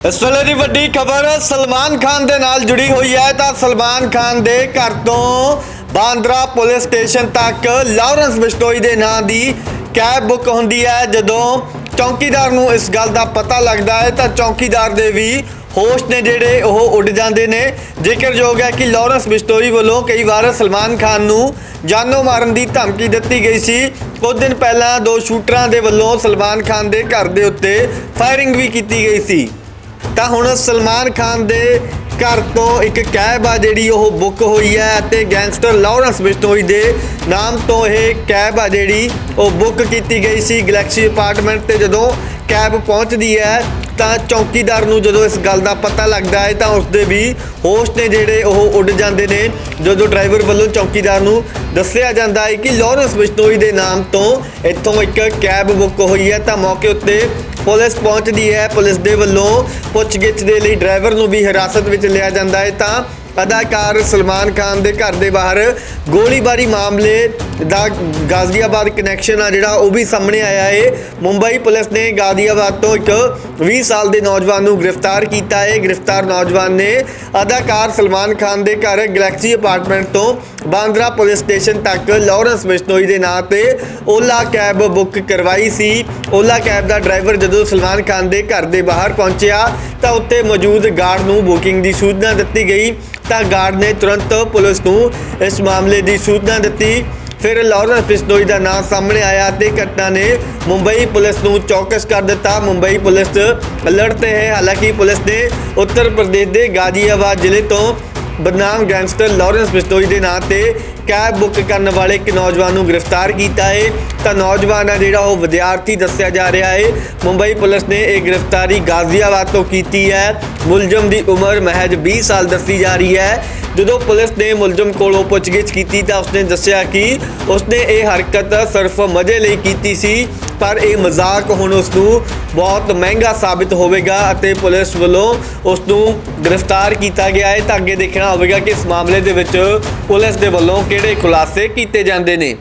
ਇਸ ਵੇਲੇ ਦੀ ਵੱਡੀ ਖਬਰ, ਸਲਮਾਨ ਖਾਨ ਦੇ ਨਾਲ ਜੁੜੀ ਹੋਈ ਹੈ ਤਾਂ ਸਲਮਾਨ ਖਾਨ ਦੇ ਘਰ ਤੋਂ ਬਾਂਦਰਾ ਪੁਲਿਸ ਸਟੇਸ਼ਨ ਤੱਕ ਲਾਰੈਂਸ ਬਿਸਟੋਈ ਦੇ ਨਾਂ ਦੀ ਕੈਬ ਬੁੱਕ ਹੁੰਦੀ ਹੈ। ਜਦੋਂ ਚੌਕੀਦਾਰ ਨੂੰ ਇਸ ਗੱਲ ਦਾ ਪਤਾ ਲੱਗਦਾ ਹੈ ਤਾਂ ਚੌਕੀਦਾਰ ਦੇ ਵੀ ਹੋਸ਼ ਨੇ ਜਿਹੜੇ ਉਹ ਉੱਡ ਜਾਂਦੇ ਨੇ। ਜ਼ਿਕਰਯੋਗ ਹੈ ਕਿ ਲਾਰੈਂਸ ਬਿਸਟੋਈ ਵੱਲੋਂ ਕਈ ਵਾਰ ਸਲਮਾਨ ਖਾਨ ਨੂੰ ਜਾਨੋਂ ਮਾਰਨ ਦੀ ਧਮਕੀ ਦਿੱਤੀ ਗਈ ਸੀ। ਕੁਝ ਦਿਨ ਪਹਿਲਾਂ ਦੋ ਸ਼ੂਟਰਾਂ ਦੇ ਵੱਲੋਂ ਸਲਮਾਨ ਖਾਨ ਦੇ ਘਰ ਦੇ ਉੱਤੇ ਫਾਇਰਿੰਗ ਵੀ ਕੀਤੀ ਗਈ ਸੀ। ਤਾਂ ਹੁਣ ਸਲਮਾਨ ਖਾਨ ਦੇ ਘਰ ਤੋਂ ਇੱਕ ਕੈਬ ਆ ਜਿਹੜੀ ਉਹ ਬੁੱਕ ਹੋਈ ਹੈ ਅਤੇ ਗੈਂਗਸਟਰ ਲਾਰੈਂਸ ਬਿਸ਼ਨੋਈ ਦੇ ਨਾਮ ਤੋਂ ਇਹ ਕੈਬ ਆ ਜਿਹੜੀ ਉਹ ਬੁੱਕ ਕੀਤੀ ਗਈ ਸੀ ਗੈਲੈਕਸੀ ਅਪਾਰਟਮੈਂਟ ਤੇ ਜਦੋਂ ਕੈਬ ਪਹੁੰਚਦੀ ਹੈ ਤਾਂ ਚੌਕੀਦਾਰ ਨੂੰ ਜਦੋਂ ਇਸ ਗੱਲ ਦਾ ਪਤਾ ਲੱਗਦਾ ਹੈ ਤਾਂ ਉਸਦੇ ਵੀ ਹੋਸ਼ ਨੇ ਜਿਹੜੇ ਉਹ ਉੱਡ ਜਾਂਦੇ ਨੇ। ਜਦੋਂ ਡਰਾਈਵਰ ਵੱਲੋਂ ਚੌਕੀਦਾਰ ਨੂੰ ਦੱਸਿਆ ਜਾਂਦਾ ਹੈ ਕਿ ਲਾਰੈਂਸ ਬਿਸ਼ਨੋਈ ਦੇ ਨਾਮ ਤੋਂ ਇੱਥੋਂ ਇੱਕ ਕੈਬ ਬੁੱਕ ਹੋਈ ਹੈ ਤਾਂ ਮੌਕੇ ਉੱਤੇ ਪੁਲਿਸ ਪਹੁੰਚਦੀ ਹੈ। ਪੁਲਿਸ ਦੇ ਵੱਲੋਂ ਪੁੱਛਗਿੱਛ ਦੇ ਲਈ ਡਰਾਈਵਰ ਨੂੰ ਵੀ ਹਿਰਾਸਤ ਵਿੱਚ ਲਿਆ ਜਾਂਦਾ ਹੈ। ਤਾਂ ਅਦਾਕਾਰ ਸਲਮਾਨ ਖਾਨ ਦੇ ਘਰ ਦੇ ਬਾਹਰ ਗੋਲੀਬਾਰੀ ਮਾਮਲੇ ਦਾ ਗਾਜ਼ੀਆਬਾਦ ਕਨੈਕਸ਼ਨ ਆ ਜਿਹੜਾ ਉਹ ਵੀ ਸਾਹਮਣੇ ਆਇਆ ਏ। ਮੁੰਬਈ ਪੁਲਿਸ ਨੇ ਗਾਜ਼ੀਆਬਾਦ ਤੋਂ ਇੱਕ 20 ਸਾਲ ਦੇ ਨੌਜਵਾਨ ਨੂੰ ਗ੍ਰਿਫਤਾਰ ਕੀਤਾ ਹੈ ਗ੍ਰਿਫਤਾਰ ਨੌਜਵਾਨ ਨੇ ਅਦਾਕਾਰ ਸਲਮਾਨ ਖਾਨ ਦੇ ਘਰ ਗੈਲੈਕਸੀ ਅਪਾਰਟਮੈਂਟ ਤੋਂ ਬਾਂਦਰਾ ਪੁਲਿਸ ਸਟੇਸ਼ਨ ਤੱਕ ਲਾਰੈਂਸ ਬਿਸ਼ਨੋਈ ਦੇ ਨਾਂ ਤੇ ਓਲਾ ਕੈਬ ਬੁੱਕ ਕਰਵਾਈ ਸੀ। ਓਲਾ ਕੈਬ ਦਾ ਡਰਾਈਵਰ ਜਦੋਂ ਸਲਮਾਨ ਖਾਨ ਦੇ ਘਰ ਦੇ ਬਾਹਰ ਪਹੁੰਚਿਆ ਤਾਂ ਉੱਤੇ ਮੌਜੂਦ ਗਾਰਡ ਨੂੰ ਬੁਕਿੰਗ ਦੀ ਸੂਚਨਾ ਦਿੱਤੀ ਗਈ। ਤਾਂ ਗਾਰਡ ਨੇ ਤੁਰੰਤ ਪੁਲਿਸ ਨੂੰ ਇਸ ਮਾਮਲੇ ਦੀ ਸੂਚਨਾ ਦਿੱਤੀ। ਫਿਰ ਲਾਰੈਂਸ ਬਿਸ਼ਨੋਈ ਦਾ ਨਾਮ ਸਾਹਮਣੇ ਆਇਆ ਤੇ ਘਟਨਾ ਨੇ ਮੁੰਬਈ ਪੁਲਿਸ ਨੂੰ ਚੌਕਸ ਕਰ ਦਿੱਤਾ। ਮੁੰਬਈ ਪੁਲਿਸ ਅਲਰਟ ਤੇ ਹੈ। ਹਾਲਾਂਕਿ ਪੁਲਿਸ ਨੇ ਉੱਤਰ ਪ੍ਰਦੇਸ਼ ਦੇ ਗਾਜ਼ੀਆਬਾਦ ਜ਼ਿਲ੍ਹੇ ਤੋਂ ਬਦਨਾਮ ਗੈਂਗਸਟਰ ਲਾਰੈਂਸ ਬਿਸ਼ਨੋਈ ਦੇ ਨਾਂ ਤੇ ਕੈਬ ਬੁੱਕ ਕਰਨ ਵਾਲੇ ਇੱਕ ਨੌਜਵਾਨ ਨੂੰ ਗ੍ਰਿਫਤਾਰ ਕੀਤਾ ਹੈ। ਤਾਂ ਨੌਜਵਾਨ ਆ ਜਿਹੜਾ ਉਹ ਵਿਦਿਆਰਥੀ ਦੱਸਿਆ ਜਾ ਰਿਹਾ ਹੈ। ਮੁੰਬਈ ਪੁਲਿਸ ਨੇ ਇਹ ਗ੍ਰਿਫਤਾਰੀ ਗਾਜ਼ੀਆਬਾਦ ਤੋਂ ਕੀਤੀ ਹੈ। ਮੁਲਜ਼ਮ ਦੀ ਉਮਰ ਮਹਿਜ 20 ਸਾਲ ਦੱਸੀ ਜਾ ਰਹੀ ਹੈ। ਜਦੋਂ ਪੁਲਿਸ ਨੇ ਮੁਲਜ਼ਮ ਕੋਲੋਂ ਪੁੱਛਗਿੱਛ ਕੀਤੀ ਤਾਂ ਉਸਨੇ ਦੱਸਿਆ ਕਿ ਉਸਨੇ ਇਹ ਹਰਕਤ ਸਿਰਫ ਮਜ਼ੇ ਲਈ ਕੀਤੀ ਸੀ। ਪਰ ਇਹ ਮਜ਼ਾਕ ਹੁਣ ਉਸ ਨੂੰ ਬਹੁਤ ਮਹਿੰਗਾ ਸਾਬਿਤ ਹੋਵੇਗਾ ਅਤੇ ਪੁਲਿਸ ਵੱਲੋਂ ਉਸ ਨੂੰ ਗ੍ਰਿਫਤਾਰ ਕੀਤਾ ਗਿਆ ਹੈ। ਤਾਂ ਅੱਗੇ ਦੇਖਣਾ ਹੋਵੇਗਾ ਕਿ ਇਸ ਮਾਮਲੇ ਦੇ ਵਿੱਚ ਪੁਲਿਸ ਦੇ ਵੱਲੋਂ ਕਿਹੜੇ ਖੁਲਾਸੇ ਕੀਤੇ ਜਾਂਦੇ ਨੇ।